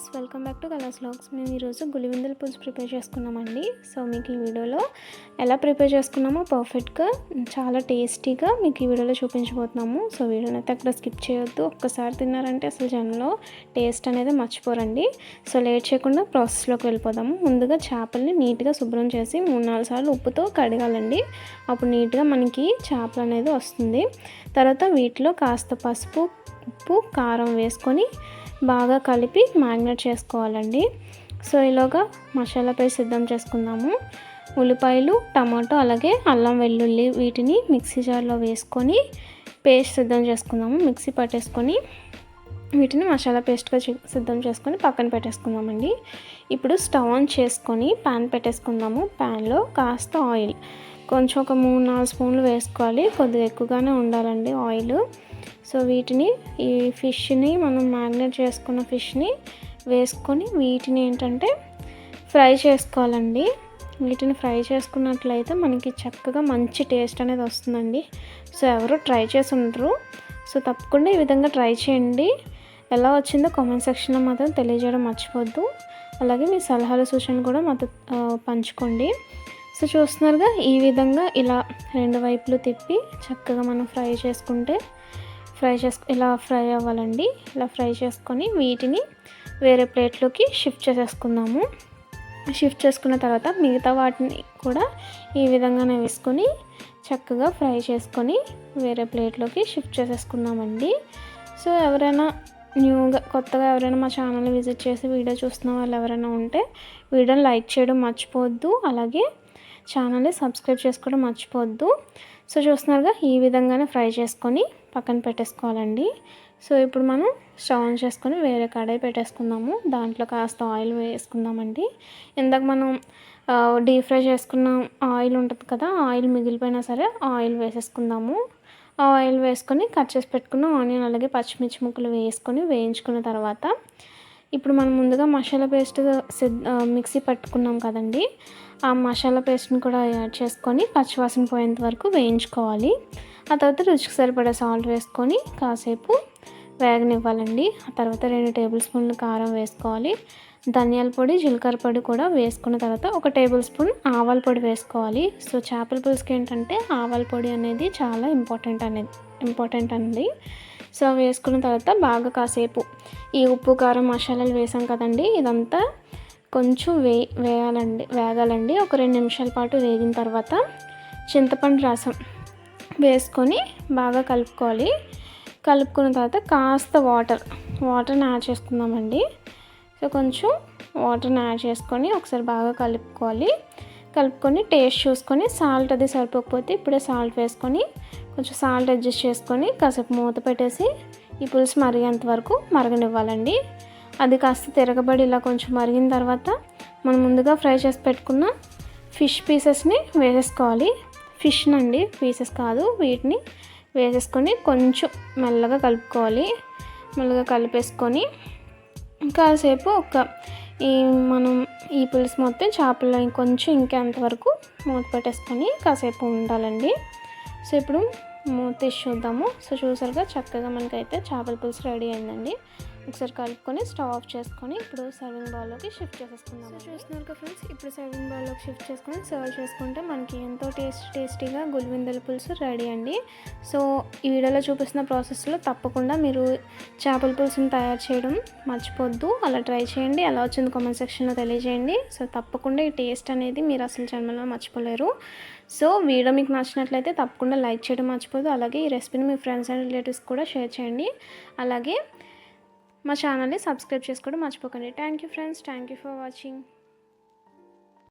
Viewers welcome back to colours logs. మేము ఈరోజు గులివిందుల పులుసు ప్రిపేర్ చేసుకున్నామండి. సో మీకు ఈ వీడియోలో ఎలా ప్రిపేర్ చేసుకున్నామో పర్ఫెక్ట్గా చాలా టేస్టీగా మీకు ఈ వీడియోలో చూపించబోతున్నాము. సో వీడియోని అయితే అక్కడ స్కిప్ చేయొద్దు. ఒక్కసారి తిన్నారంటే అసలు జనంలో టేస్ట్ అనేది మర్చిపోరండి. సో లేట్ చేయకుండా ప్రాసెస్లోకి వెళ్ళిపోదాము. ముందుగా చేపల్ని నీట్గా శుభ్రం చేసి మూడు నాలుగు సార్లు ఉప్పుతో కడగాలండి. అప్పుడు నీట్గా మనకి చేపలు అనేది వస్తుంది. తర్వాత వీటిలో కాస్త పసుపు ఉప్పు కారం వేసుకొని బాగా కలిపి మ్యాగ్నేట్ చేసుకోవాలండి. సో ఇలాగా మసాలా పేస్ట్ సిద్ధం చేసుకుందాము. ఉల్లిపాయలు టమాటో అలాగే అల్లం వెల్లుల్లి వీటిని మిక్సీ జార్లో వేసుకొని పేస్ట్ సిద్ధం చేసుకుందాము. మిక్సీ పట్టేసుకొని వీటిని మసాలా పేస్ట్గా సిద్ధం చేసుకొని పక్కన పెట్టేసుకుందామండి. ఇప్పుడు స్టవ్ ఆన్ చేసుకొని ప్యాన్ పెట్టేసుకుందాము. ప్యాన్లో కాస్త ఆయిల్. కొంచెం ఒక మూడు నాలుగు స్పూన్లు వేసుకోవాలి. కొద్దిగా ఎక్కువగానే ఉండాలండి ఆయిల్. సో వీటిని ఈ ఫిష్ని మనం మ్యాగ్నేట్ చేసుకున్న ఫిష్ని వేసుకొని వీటిని ఏంటంటే ఫ్రై చేసుకోవాలండి. వీటిని ఫ్రై చేసుకున్నట్లయితే మనకి చక్కగా మంచి టేస్ట్ అనేది వస్తుందండి. సో ఎవరు ట్రై చేసి ఉండరు. సో తప్పకుండా ఈ విధంగా ట్రై చేయండి. ఎలా వచ్చిందో కామెంట్ సెక్షన్లో మాత్రం తెలియజేయడం మర్చిపోద్దు. అలాగే మీ సలహాలు సూచనలు కూడా మాతో పంచుకోండి. సో చూస్తున్నారుగా ఈ విధంగా ఇలా రెండు వైపులు తిప్పి చక్కగా మనం ఫ్రై చేసుకుంటే ఫ్రై చేసుకు ఇలా ఫ్రై అవ్వాలండి. ఇలా ఫ్రై చేసుకొని వీటిని వేరే ప్లేట్లోకి షిఫ్ట్ చేసేసుకుందాము. షిఫ్ట్ చేసుకున్న తర్వాత మిగతా వాటిని కూడా ఈ విధంగానే వేసుకొని చక్కగా ఫ్రై చేసుకొని వేరే ప్లేట్లోకి షిఫ్ట్ చేసేసుకుందామండి. సో ఎవరైనా న్యూగా కొత్తగా ఎవరైనా మా ఛానల్ విజిట్ చేసి వీడియో చూస్తున్న వాళ్ళు ఎవరైనా ఉంటే వీడియోని లైక్ చేయడం మర్చిపోవద్దు. అలాగే ఛానల్ని సబ్స్క్రైబ్ చేసుకోవడం మర్చిపోవద్దు. సో చూస్తున్నారుగా ఈ విధంగానే ఫ్రై చేసుకొని పక్కన పెట్టేసుకోవాలండి. సో ఇప్పుడు మనం స్టవ్ ఆన్ చేసుకొని వేరే కడాయి పెట్టేసుకుందాము. దాంట్లో కాస్త ఆయిల్ వేసుకుందామండి. ఇందాక మనం డీప్ ఫ్రై చేసుకున్న ఆయిల్ ఉంటుంది కదా ఆయిల్ మిగిలిపోయినా సరే ఆయిల్ వేసేసుకుందాము. ఆయిల్ వేసుకొని కట్ చేసి పెట్టుకున్న ఆనియన్ అలాగే పచ్చిమిర్చి ముక్కలు వేసుకొని వేయించుకున్న తర్వాత ఇప్పుడు మనం ముందుగా మసాలా పేస్ట్ మిక్సీ పట్టుకున్నాం కదండి. ఆ మసాలా పేస్ట్ని కూడా యాడ్ చేసుకొని పచ్చివాసన పోయేంత వరకు వేయించుకోవాలి. ఆ తర్వాత రుచికి సరిపడే సాల్ట్ వేసుకొని కాసేపు వేగనివ్వాలండి. ఆ తర్వాత రెండు టేబుల్ స్పూన్లు కారం వేసుకోవాలి. ధనియాల పొడి జీలకర్ర పొడి కూడా వేసుకున్న తర్వాత ఒక టేబుల్ స్పూన్ ఆవాల పొడి వేసుకోవాలి. సో చేపల పులుసుకి ఏంటంటే ఆవాల పొడి అనేది చాలా ఇంపార్టెంట్ అనేది ఇంపార్టెంట్ అండి. సో వేసుకున్న తర్వాత బాగా కాసేపు ఈ ఉప్పు కారం మసాలాలు వేసాం కదండి. ఇదంతా కొంచెం వే వేయాలండి వేగాలండి. ఒక రెండు నిమిషాల పాటు వేగిన తర్వాత చింతపండు రసం వేసుకొని బాగా కలుపుకోవాలి. కలుపుకున్న తర్వాత కాస్త వాటర్ వాటర్ని యాడ్ చేసుకుందామండి. సో కొంచెం వాటర్ని యాడ్ చేసుకొని ఒకసారి బాగా కలుపుకోవాలి. కలుపుకొని టేస్ట్ చూసుకొని సాల్ట్ అది సరిపోకపోతే ఇప్పుడే సాల్ట్ వేసుకొని కొంచెం సాల్ట్ అడ్జస్ట్ చేసుకొని కాసేపు మూత పెట్టేసి ఈ పులుసు మరిగేంత వరకు మరగనివ్వాలండి. అది కాస్త తిరగబడి ఇలా కొంచెం మరిగిన తర్వాత మనం ముందుగా ఫ్రై చేసి పెట్టుకున్న ఫిష్ పీసెస్ని వేసేసుకోవాలి. ఫిష్ నండి పీసెస్ కాదు వీటిని వేసేసుకొని కొంచెం మెల్లగా కలుపుకోవాలి. మెల్లగా కలిపేసుకొని కాసేపు ఒక ఈ మనం ఈ పులుసు మొత్తం చేపల్లో కొంచెం ఇంకెంతవరకు మూత పెట్టేసుకొని కాసేపు ఉండాలండి. సో ఇప్పుడు మూత తీసి చూద్దాము సో చూసారుగా చక్కగా మనకైతే చేపల పులుసు రెడీ అయిందండి. ఒకసారి కలుపుకొని స్టవ్ ఆఫ్ చేసుకొని ఇప్పుడు సర్వింగ్ బౌల్లోకి షిఫ్ట్ చేసేసుకుందాం చూస్తున్నారు కదా ఫ్రెండ్స్ ఇప్పుడు సర్వింగ్ బౌల్లోకి షిఫ్ట్ చేసుకొని సర్వ్ చేసుకుంటే మనకి ఎంతో టేస్ట్ టేస్టీగా గులివిందల పులుసు రెడీ అండి. సో ఈ వీడియోలో చూపిస్తున్న ప్రాసెస్లో తప్పకుండా మీరు చేపల పులుసుని తయారు చేయడం మర్చిపోద్దు. అలా ట్రై చేయండి. ఎలా వచ్చింది కామెంట్ సెక్షన్లో తెలియజేయండి. సో తప్పకుండా ఈ టేస్ట్ అనేది మీరు అసలు జన్మలో మర్చిపోలేరు. సో వీడియో మీకు నచ్చినట్లయితే తప్పకుండా లైక్ చేయడం మర్చిపోదు అలాగే ఈ రెసిపీని మీ ఫ్రెండ్స్ అండ్ రిలేటివ్స్ కూడా షేర్ చేయండి. అలాగే మా ఛానల్ని సబ్స్క్రైబ్ చేసుకోవడం మర్చిపోకండి. Thank you friends thank you for watching